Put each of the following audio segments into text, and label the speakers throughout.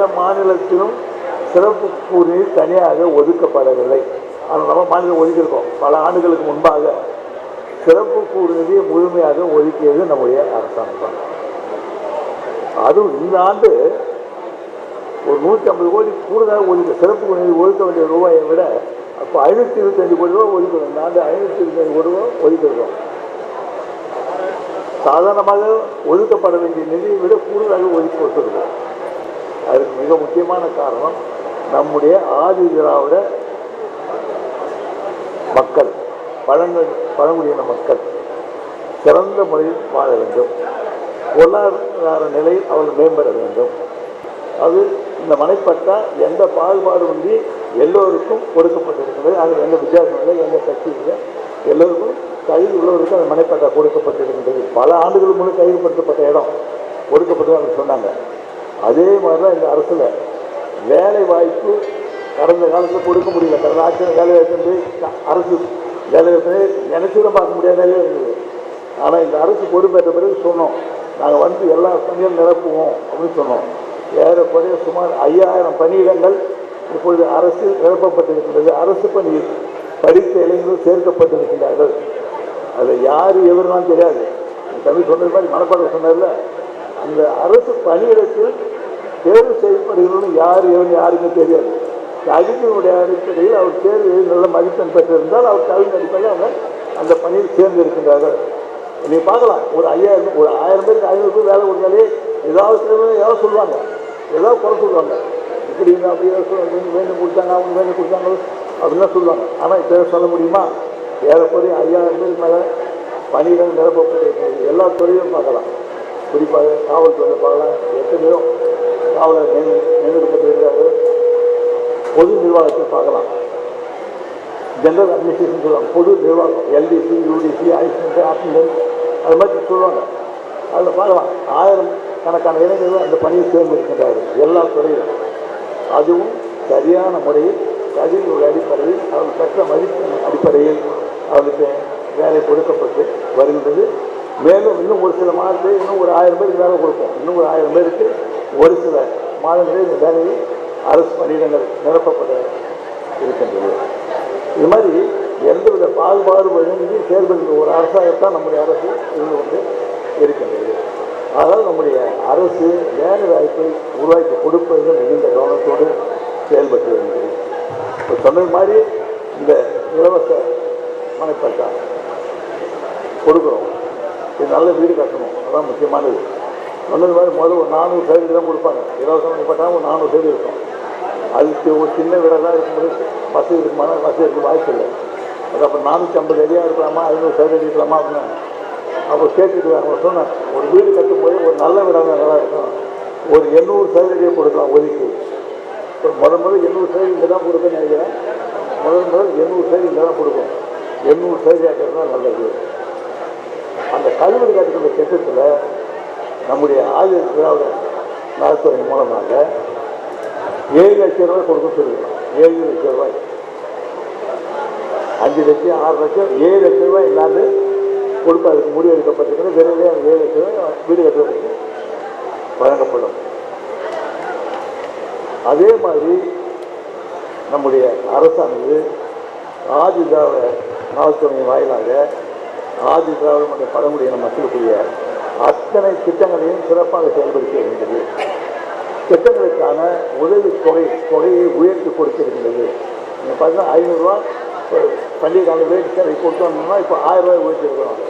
Speaker 1: எந்த மாநிலத்திலும் சிறப்பு கூறி தனியாக ஒதுக்கப்படவில்லை. ஆனால் நம்ம மாநிலம் ஒதுக்கியிருக்கோம். பல ஆண்டுகளுக்கு முன்பாக சிறப்பு கூறுநிதியை முழுமையாக ஒதுக்கியது நம்முடைய அரசாங்கம். அதுவும் இந்த ஆண்டு ஒரு நூற்றி ஐம்பது கோடி கூடுதலாக ஒதுக்க சிறப்பு நிதி ஒதுக்க வேண்டிய ரூபாயை விட அப்போ ஐநூற்றி இருபத்தஞ்சு கோடி ரூபா ஒதுக்கிறோம் இந்த ஆண்டு ஐநூற்றி இருபத்தஞ்சு கோடி ரூபா ஒதுக்கிறோம் சாதாரணமாக ஒதுக்கப்பட வேண்டிய நிதியை விட கூடுதலாக ஒதுக்கி கொடுத்துருக்கோம். அதுக்கு மிக முக்கியமான காரணம் நம்முடைய ஆதி திராவிட மக்கள் பழங்குடி பழங்குடியின மக்கள். சிறந்த முறையில் வாழ வேண்டும். பொருளாதார நிலை அவர்கள் மேம்பட வேண்டும். அது இந்த மனைப்பட்டா எந்த பாகுபாடுமின்றி எல்லோருக்கும் கொடுக்கப்பட்டிருக்கிறது. அதில் எந்த வித்தியாசம் இல்லை எந்த சக்தி இல்லை. எல்லோருக்கும் தகுதி உள்ளவருக்கு அந்த மனைப்பட்டா கொடுக்கப்பட்டிருக்கின்றது பல ஆண்டுகள் முன்னே கைதுபடுத்தப்பட்ட இடம் கொடுக்கப்பட்டு அவங்க சொன்னாங்க. அதே மாதிரி தான் இந்த அரசில். வேலை வாய்ப்பு கடந்த காலத்தில் கொடுக்க முடியல. கடந்த ஆட்சியில் வேலை வாய்ப்பு அரசு வேலை வாய்ப்பு நினைச்சு பார்க்க முடியாத நிலையில இருந்தது. ஆனால் இந்த அரசு பொறுப்பேற்ற பிறகு சொன்னோம் நாங்கள் வந்து எல்லா பணியும் நிரப்புவோம் அப்படின்னு சொன்னோம். ஏறக்குறைய சுமார் ஐயாயிரம் பணியிடங்கள் இப்பொழுது அரசு நிரப்பப்பட்டிருக்கின்றது. அரசு பணியில் படித்த இளைஞர்கள் சேர்க்கப்பட்டிருக்கிறார்கள். அதில் யார் எவருனாலும் தெரியாது. தமிழ் சொன்னது மாதிரி மனப்பாடம் சொன்னதில்ல அந்த அரசு பணியிடத்தில் தேர்வு செய்யப்படுகிறவங்க யார் எவன் யாருக்கும் தெரியாது. தகுதியினுடைய அடிப்படையில் அவர் தேர்வு நல்ல மதிப்பெண் பெற்றிருந்தால் அவர் தகுதி அடிப்படையில் அவர் அந்த பணியில் சேர்ந்திருக்கின்றார்கள். நீங்கள் பார்க்கலாம் ஒரு ஐயாயிரம் ஒரு ஆயிரம் பேருக்கு ஐநூறு பேர் வேலை கொடுத்தாலே ஏதாவது சில ஏதாவது சொல்லுவாங்க. ஏதாவது குறை சொல்லுவாங்க. இப்படி இல்லை அப்படி ஏதாவது சொல்லுவாங்க. வேணும் கொடுத்தாங்க அவங்க வேணும் கொடுத்தாங்க அப்படிலாம் சொல்லுவாங்க. ஆனால் இப்போ சொல்ல முடியுமா? ஏறக்குறைய ஐயாயிரம் பேருக்கு மேலே பணியிடம் நிரப்பப்பட்டிருக்கிறது. எல்லா துறையும் பார்க்கலாம். குறிப்பாக காவல்துறையில் பார்க்கலாம். எத்தனையோ காவலர் நியமிக்கப்பட்டிருக்கிறார்கள். பொது நிர்வாகத்தை பார்க்கலாம். ஜென்ரல் அட்மினிஸ்ட்ரேஷன் சொல்லுவாங்க. பொது நிர்வாகம் எல்டிசி யூடிசி ஐசிசி ஆப்ஷன் அது மாதிரி சொல்லுவாங்க. அதில் பார்க்கலாம். ஆயிரம் கணக்கான இளைஞர்கள் அந்த பணியை தேர்ந்தெடுக்கின்றார்கள். எல்லா துறையிலும். அதுவும் சரியான முறையில் தகுதியுடைய அடிப்படையில் அவர்கள் பெற்ற மதிப்பின் அடிப்படையில் அவர்களுக்கு வேலை கொடுக்கப்பட்டு வருகின்றது. மேலும் இன்னும் ஒரு சில மாதத்தில் இன்னும் ஒரு ஆயிரம் பேருக்கு வேலை கொடுப்போம். இன்னும் ஒரு ஆயிரம் பேருக்கு ஒரு சில மாதங்களில் இந்த வேலையை அரசு பணியிடங்கள் நிரப்பப்பட இருக்கின்றது. இது மாதிரி எந்தவித பாகுபாடு வழங்கி செயல்படுகிற ஒரு அரசாகத்தான் நம்முடைய அரசு இருந்து கொண்டு இருக்கின்றது. அதனால் நம்முடைய அரசு வேலை வாய்ப்பை உருவாக்கி கொடுப்பதில் மிகுந்த கவனத்தோடு செயல்பட்டு வருகிறது. இப்போ சொன்னது மாதிரி இந்த இலவச மனைப்பட்டா கொடுக்குறோம். இது நல்ல வீடு கட்டணும். அதான் முக்கியமானது. சொன்னது மாதிரி முதல்ல ஒரு நானூறு சதவீதம் தான் கொடுப்பாங்க. இலவசம் பண்ணிப்பட்டால் ஒரு நானூறு சதவீதம் இருக்கும். அதுக்கு ஒரு சின்ன வீடாக தான் இருக்கும் இருக்கும்போது வசதி இருக்குமான வசதி இருக்க வாய்ப்பு இல்லை. அது அப்போ நானூற்றி ஐம்பது அடியாக இருக்கலாமா ஐநூறு சதவீதம் இருக்கலாமா அப்படின்னு அப்போ கேட்டுட்டு அவங்க சொன்னேன் ஒரு வீடு கட்டும்போது ஒரு நல்ல வீடாக நல்லா இருக்கும். ஒரு எண்ணூறு சதவீதம் கொடுக்கலாம் ஒதுக்கி. இப்போ முத முதல் எண்ணூறு சதவீதம் இங்கே தான் கொடுக்குன்னு நினைக்கிறேன். முதல் முதல் எண்ணூறு சதவீதம் இங்கே தான் கொடுக்கும் எண்ணூறு சதவீதம் தான் நல்லது. அந்த கழிவுறு கட்டுக்கிற திட்டத்தில் நம்முடைய ஆயுத திராவிட நலத்துறை மூலமாக ஏழு லட்சம் ரூபாய் கொடுக்க சொல்லியிருக்கோம். ஏழு லட்சம் ரூபாய். அஞ்சு லட்சம் ஆறு லட்சம் ஏழு லட்சம் ரூபாய் இல்லாமல் கொடுக்க அதுக்கு முடிவு எடுக்கப்பட்டிருக்கிறது. விரைவில் அந்த ஏழு லட்சம் ரூபாய் வீடு கட்டுறதுக்கு வழங்கப்படும். அதே மாதிரி நம்முடைய அரசானது ஆதி திராவிட நலத்துறை வாயிலாக ஆதி திராவிட மற்றும் பழங்குடியின மக்களுக்குரிய அத்தனை திட்டங்களையும் சிறப்பாக செயல்படுத்தி வருகின்றது திட்டங்களுக்கான உதவி தொகை தொகையை உயர்த்தி கொடுத்திருக்கின்றது நீங்கள் பார்த்தீங்கன்னா ஐநூறுரூவா பள்ளி காலங்களில் சரி சேவை கொடுத்து வந்தோம்னா இப்போ ஆயிரம் ரூபாய் உயர்த்திருக்கிறோம்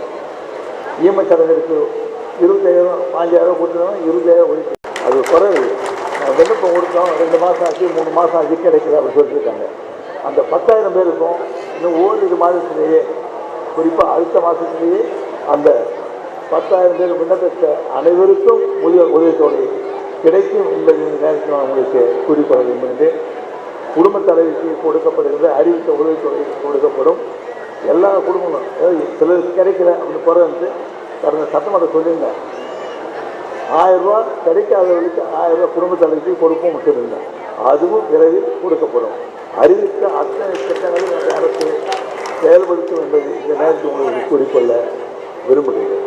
Speaker 1: ஈம சடங்கிற்கு இருபத்தாயிரம் பாஞ்சாயிரம் கொடுத்துருந்தோம் இருபதாயிரம் உயர்த்தி. அது குறைவு விண்ணப்பம் கொடுத்தோம் ரெண்டு மாதம் ஆச்சு மூணு மாதம் ஆச்சு கிடைக்குது அப்படின்னு சொல்லியிருக்காங்க. அந்த பத்தாயிரம் பேருக்கும் இன்னும் ஓரிரு மாதத்திலேயே குறிப்பாக அடுத்த மாதத்திலேயே அந்த பத்தாயிரம் பேர் விண்ணப்பித்த அனைவருக்கும் உதவி உதவித்தொகை கிடைக்கும் என்பதை இந்த நேரத்தில் நான் உங்களுக்கு கூறிக்கொள்ள வேண்டும் குடும்ப தலைவிக்கு கொடுக்கப்படுகிறது அறிவித்த உதவித்தொகை கொடுக்கப்படும். எல்லா குடும்பங்களும் அதாவது சிலருக்கு கிடைக்கல அப்படின்னு குறை வந்து கடந்த சட்டமன்ற சொல்லியிருந்தேன் ஆயிரம் ரூபா கிடைக்காதவர்களுக்கு ஆயிரம் ரூபாய் குடும்ப தலைவிக்கு கொடுப்போம் விட்டுருந்தேன் அதுவும் விரைவில் கொடுக்கப்படும். அறிவித்த அத்தனை திட்டங்களும் அரசு செயல்படுத்தும் என்பதை இந்த நேரத்தில் உங்களுக்கு கூறிக்கொள்ள விரும்புகிறேன்.